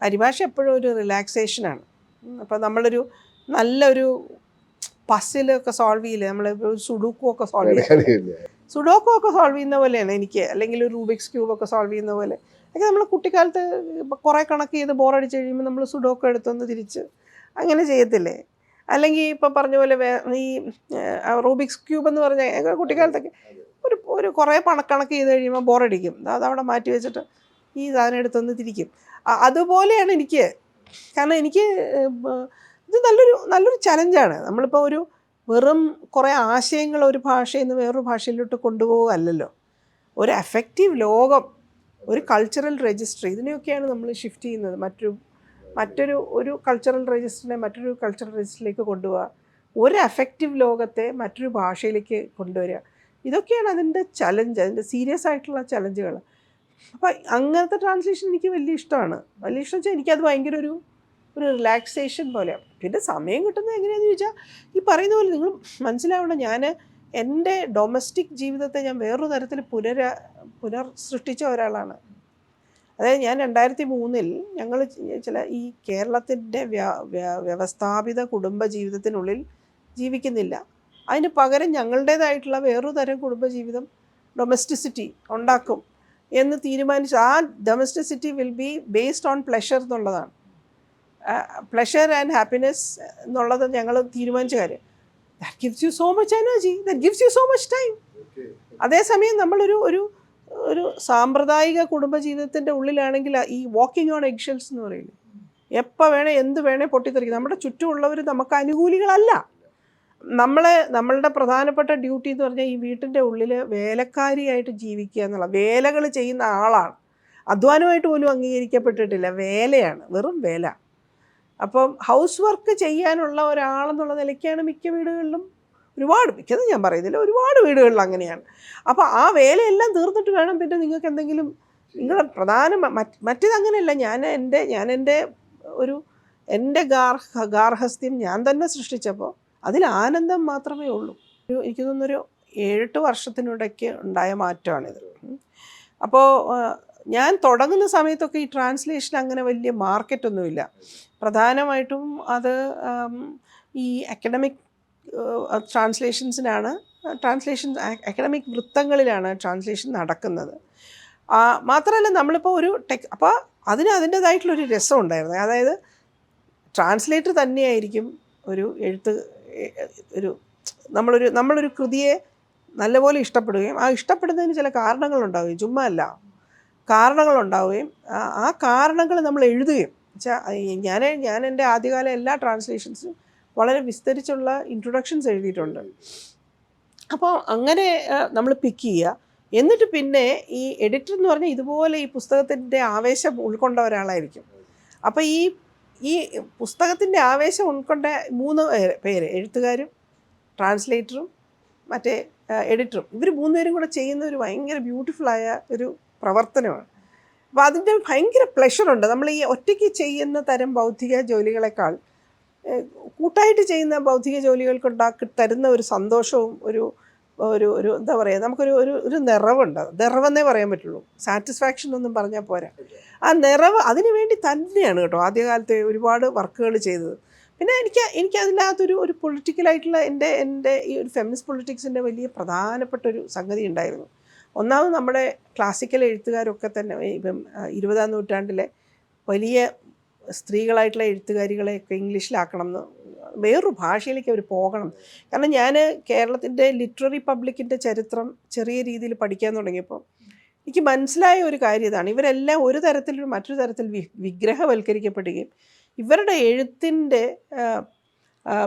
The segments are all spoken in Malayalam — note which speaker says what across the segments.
Speaker 1: പരിഭാഷ എപ്പോഴും ഒരു റിലാക്സേഷനാണ് അപ്പോൾ നമ്മളൊരു നല്ലൊരു പസിലൊക്കെ സോൾവ് ചെയ്യില്ലേ? നമ്മൾ സുഡുക്കു ഒക്കെ സോൾവ് ചെയ്യും സുഡോക്കു ഒക്കെ സോൾവ് ചെയ്യുന്ന പോലെയാണ് എനിക്ക്. അല്ലെങ്കിൽ ഒരു റൂബിക്സ് ക്യൂബ് ഒക്കെ സോൾവ് ചെയ്യുന്ന പോലെ. ഒക്കെ നമ്മൾ കുട്ടിക്കാലത്ത് കുറേ കണക്ക് ചെയ്ത് ബോറടിച്ച് കഴിയുമ്പോൾ നമ്മൾ സുഡോക്കോ എടുത്തൊന്ന് തിരിച്ച് അങ്ങനെ ചെയ്യത്തില്ലേ? അല്ലെങ്കിൽ ഇപ്പം പറഞ്ഞ പോലെ വേ- ഈ റൂബിക്സ് ക്യൂബ് എന്ന് പറഞ്ഞ കുട്ടിക്കാലത്തൊക്കെ ഒരു ഒരു കുറേ പണക്കണക്ക് ചെയ്ത് കഴിയുമ്പോൾ ബോറടിക്കും അത് അവിടെ മാറ്റി വെച്ചിട്ട് ഈ സാധനം എടുത്തൊന്ന് തിരിക്കും. അതുപോലെയാണ് എനിക്ക്. കാരണം എനിക്ക് ഇത് നല്ലൊരു നല്ലൊരു ചലഞ്ചാണ് നമ്മളിപ്പോൾ ഒരു വെറും കുറേ ആശയങ്ങൾ ഒരു ഭാഷയിൽ നിന്ന് വേറൊരു ഭാഷയിലോട്ട് കൊണ്ടുപോകുകയല്ലല്ലോ ഒരു എഫക്റ്റീവ് ലോകം ഒരു കൾച്ചറൽ രജിസ്റ്റർ ഇതിനെയൊക്കെയാണ് നമ്മൾ ഷിഫ്റ്റ് ചെയ്യുന്നത്. മറ്റൊരു മറ്റൊരു ഒരു കൾച്ചറൽ രജിസ്റ്ററിനെ മറ്റൊരു കൾച്ചറൽ രജിസ്റ്ററിലേക്ക് കൊണ്ടുപോവുക. ഒരു എഫക്റ്റീവ് ലോകത്തെ മറ്റൊരു ഭാഷയിലേക്ക് കൊണ്ടുവരിക. ഇതൊക്കെയാണ് അതിന്റെ ചലഞ്ച് അതിന്റെ സീരിയസ് ആയിട്ടുള്ള ചലഞ്ചുകൾ അപ്പോൾ അങ്ങനത്തെ ട്രാൻസ്ലേഷൻ എനിക്ക് വലിയ ഇഷ്ടമാണ്. വലിയ ഇഷ്ടം വെച്ചാൽ എനിക്കത് ഭയങ്കര ഒരു ഒരു റിലാക്സേഷൻ പോലെയാണ്. പിന്നെ സമയം കിട്ടുന്നത് എങ്ങനെയാണെന്ന് ചോദിച്ചാൽ ഈ പറയുന്ന പോലെ നിങ്ങൾ മനസ്സിലാവണം ഞാൻ എന്റെ ഡൊമസ്റ്റിക് ജീവിതത്തെ ഞാൻ വേറൊരു തരത്തിൽ പുനര പുനർ സൃഷ്ടിച്ച ഒരാളാണ്. അതായത് ഞാൻ രണ്ടായിരത്തി മൂന്നിൽ ഞങ്ങൾ ചില ഈ കേരളത്തിന്റെ വ്യ- വ്യ- വ്യവസ്ഥാപിത കുടുംബ ജീവിതത്തിനുള്ളിൽ ജീവിക്കുന്നില്ല. അതിന് പകരം ഞങ്ങളുടേതായിട്ടുള്ള വേറൊരു തരം കുടുംബജീവിതം ഡൊമസ്റ്റിസിറ്റി ഉണ്ടാക്കും. എന്ന് തീരുമാനിച്ചു. ആ domesticity will be based on pleasure എന്നുള്ളതാണ്. പ്ലഷർ ആൻഡ് ഹാപ്പിനെസ് എന്നുള്ളത് ഞങ്ങൾ തീരുമാനിച്ച കാര്യം. That gives you so much energy that gives you so much time അതേസമയം നമ്മളൊരു ഒരു ഒരു സാമ്പ്രദായിക കുടുംബജീവിതത്തിന്റെ ഉള്ളിലാണെങ്കിൽ ഈ വാക്കിംഗ് ഓൺ എഗ്ഷെൽസ് എന്ന് പറയില്ലേ? എപ്പോൾ വേണേ എന്ത് വേണേ പൊട്ടിത്തെറിക്കും. നമ്മുടെ ചുറ്റുമുള്ളവർ നമുക്ക് അനുകൂലികളല്ല. നമ്മളെ നമ്മളുടെ പ്രധാനപ്പെട്ട ഡ്യൂട്ടി എന്ന് പറഞ്ഞാൽ ഈ വീട്ടിന്റെ ഉള്ളിൽ വേലക്കാരിയായിട്ട് ജീവിക്കുക എന്നുള്ള വേലകൾ ചെയ്യുന്ന ആളാണ്. അധ്വാനമായിട്ട് പോലും അംഗീകരിക്കപ്പെട്ടിട്ടില്ല. വേലയാണ്. വെറും വേല. അപ്പം ഹൗസ് വർക്ക് ചെയ്യാനുള്ള ഒരാളെന്നുള്ള നിലയ്ക്കാണ് മിക്ക വീടുകളിലും ഒരുപാട് മിക്കത് ഞാൻ പറയുന്നില്ല ഒരുപാട് വീടുകളിൽ അങ്ങനെയാണ്. അപ്പോൾ ആ വേലയെല്ലാം തീർന്നിട്ട് വേണം പിന്നെ നിങ്ങൾക്ക് എന്തെങ്കിലും നിങ്ങളുടെ പ്രധാന മറ്റ് മറ്റേത് അങ്ങനെയല്ല. ഞാൻ എന്റെ ഞാൻ എന്റെ ഒരു എന്റെ ഗാർഹ ഗാർഹസ്ഥ്യം ഞാൻ തന്നെ സൃഷ്ടിച്ചപ്പോൾ അതിൽ ആനന്ദം മാത്രമേ ഉള്ളൂ. എനിക്ക് തോന്നുന്നൊരു ഏഴെട്ട് വർഷത്തിനിടയ്ക്ക് ഉണ്ടായ മാറ്റമാണിത്. അപ്പോൾ ഞാൻ തുടങ്ങുന്ന സമയത്തൊക്കെ ഈ ട്രാൻസ്ലേഷൻ അങ്ങനെ വലിയ മാർക്കറ്റൊന്നുമില്ല. പ്രധാനമായിട്ടും അത് ഈ അക്കഡമിക് ട്രാൻസ്ലേഷൻസിനാണ് ട്രാൻസ്ലേഷൻ അക്കഡമിക് വൃത്തങ്ങളിലാണ് ട്രാൻസ്ലേഷൻ നടക്കുന്നത്. മാത്രമല്ല നമ്മളിപ്പോൾ ഒരു ടെക് അപ്പോൾ അതിന് അതിന്റേതായിട്ടുള്ളൊരു രസം ഉണ്ടായിരുന്നു അതായത് ട്രാൻസ്ലേറ്റർ തന്നെയായിരിക്കും ഒരു എഴുത്ത് ഒരു നമ്മളൊരു നമ്മളൊരു കൃതിയെ നല്ലപോലെ ഇഷ്ടപ്പെടുകയും ആ ഇഷ്ടപ്പെടുന്നതിന് ചില കാരണങ്ങളുണ്ടാവുകയും ചുമ്മാ അല്ല കാരണങ്ങളുണ്ടാവുകയും ആ- കാരണങ്ങൾ നമ്മൾ എഴുതുകയും വെച്ചാൽ ഞാൻ ഞാൻ എന്റെ ആദ്യകാല എല്ലാ ട്രാൻസ്ലേഷൻസും വളരെ വിസ്തരിച്ചുള്ള ഇൻട്രൊഡക്ഷൻസ് എഴുതിയിട്ടുണ്ട്. അപ്പോൾ അങ്ങനെ നമ്മൾ പിക്ക് ചെയ്യുക. എന്നിട്ട് പിന്നെ ഈ എഡിറ്റർ എന്ന് പറഞ്ഞാൽ ഇതുപോലെ ഈ പുസ്തകത്തിന്റെ ആവേശം ഉൾക്കൊണ്ട ഒരാളായിരിക്കും. അപ്പോൾ ഈ ഈ പുസ്തകത്തിന്റെ ആവേശം ഉൾക്കൊണ്ട മൂന്ന് പേര് എഴുത്തുകാരും ട്രാൻസ്ലേറ്ററും മറ്റേ എഡിറ്ററും ഇവർ മൂന്നുപേരും കൂടെ ചെയ്യുന്ന ഒരു ഭയങ്കര ബ്യൂട്ടിഫുള്ളായ ഒരു പ്രവർത്തനമാണ്. അപ്പോൾ അതിന്റെ ഭയങ്കര പ്ലഷറുണ്ട് നമ്മൾ ഈ ഒറ്റയ്ക്ക് ചെയ്യുന്ന തരം ബൗദ്ധിക ജോലികളെക്കാൾ കൂട്ടായിട്ട് ചെയ്യുന്ന ബൗദ്ധിക ജോലികൾക്കുണ്ടാക്കി തരുന്ന ഒരു സന്തോഷവും ഒരു ഒരു ഒരു എന്താ പറയുക നമുക്കൊരു ഒരു ഒരു നിറവുണ്ട്. നിറവെന്നേ പറയാൻ പറ്റുള്ളൂ. സാറ്റിസ്ഫാക്ഷൻ ഒന്നും പറഞ്ഞാൽ പോരാ. ആ നിറവ് അതിനു വേണ്ടി തന്നെയാണ് കേട്ടോ ആദ്യകാലത്തെ ഒരുപാട് വർക്കുകൾ ചെയ്തത്. പിന്നെ എനിക്ക് എനിക്ക് അതിനകത്തൊരു ഒരു പൊളിറ്റിക്കലായിട്ടുള്ള എന്റെ എന്റെ ഈ ഒരു ഫെമിനിസ്റ്റ് പൊളിറ്റിക്സിന്റെ വലിയ പ്രധാനപ്പെട്ട ഒരു സംഗതി ഉണ്ടായിരുന്നു. ഒന്നാമത് നമ്മുടെ ക്ലാസിക്കൽ എഴുത്തുകാരൊക്കെ തന്നെ ഇപ്പം ഇരുപതാം നൂറ്റാണ്ടിലെ വലിയ സ്ത്രീകളായിട്ടുള്ള എഴുത്തുകാരികളെയൊക്കെ ഇംഗ്ലീഷിലാക്കണം എന്ന് വേറൊരു ഭാഷയിലേക്ക് അവർ പോകണം. കാരണം ഞാൻ കേരളത്തിന്റെ ലിറ്റററി പബ്ലിക്കിന്റെ ചരിത്രം ചെറിയ രീതിയിൽ പഠിക്കാൻ തുടങ്ങിയപ്പോൾ എനിക്ക് മനസ്സിലായ ഒരു കാര്യം ഇതാണ്. ഇവരെല്ലാം ഒരു തരത്തിൽ മറ്റൊരു തരത്തിൽ വി വിഗ്രഹവൽക്കരിക്കപ്പെടുകയും ഇവരുടെ എഴുത്തിന്റെ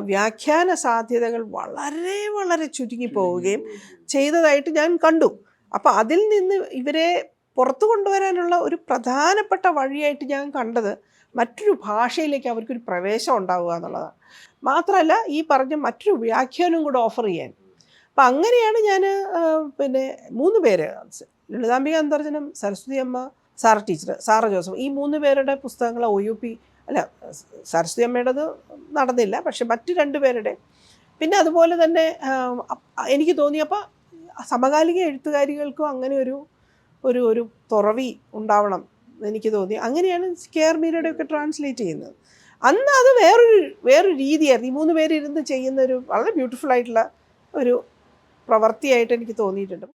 Speaker 1: വ്യാഖ്യാന സാധ്യതകൾ വളരെ വളരെ ചുരുങ്ങി പോവുകയും ചെയ്തതായിട്ട് ഞാൻ കണ്ടു. അപ്പോൾ അതിൽ നിന്ന് ഇവരെ പുറത്തു കൊണ്ടുവരാനുള്ള ഒരു പ്രധാനപ്പെട്ട വഴിയായിട്ട് ഞാൻ കണ്ടത് മറ്റൊരു ഭാഷയിലേക്ക് അവർക്കൊരു പ്രവേശം ഉണ്ടാവുക എന്നുള്ളതാണ്. മാത്രമല്ല ഈ പറഞ്ഞ മറ്റൊരു വ്യാഖ്യാനം കൂടെ ഓഫർ ചെയ്യാൻ. അപ്പം അങ്ങനെയാണ് ഞാൻ പിന്നെ മൂന്ന് പേര് ലളിതാംബിക അന്തർജനം സരസ്വതി അമ്മ സാർ ടീച്ചർ സാറ ജോസഫ് ഈ മൂന്ന് പേരുടെ പുസ്തകങ്ങൾ ഒ യു പി അല്ല സരസ്വതി അമ്മയുടേത് നടന്നില്ല പക്ഷെ മറ്റു രണ്ട് പേരുടെ. പിന്നെ അതുപോലെ തന്നെ എനിക്ക് തോന്നിയപ്പോൾ സമകാലിക എഴുത്തുകാരികൾക്കും അങ്ങനെ ഒരു ഒരു ഒരു തുറവി ഉണ്ടാവണം എനിക്ക് തോന്നി. അങ്ങനെയാണ് കെയർ മീരയുടെ ഒക്കെ ട്രാൻസ്ലേറ്റ് ചെയ്യുന്നത്. അന്ന് അത് വേറൊരു വേറൊരു രീതിയായിരുന്നു. ഈ മൂന്ന് പേരിരുന്ന് ചെയ്യുന്ന ഒരു വളരെ ബ്യൂട്ടിഫുൾ ആയിട്ടുള്ള ഒരു പ്രവൃത്തിയായിട്ട് എനിക്ക് തോന്നിയിട്ടുണ്ട്.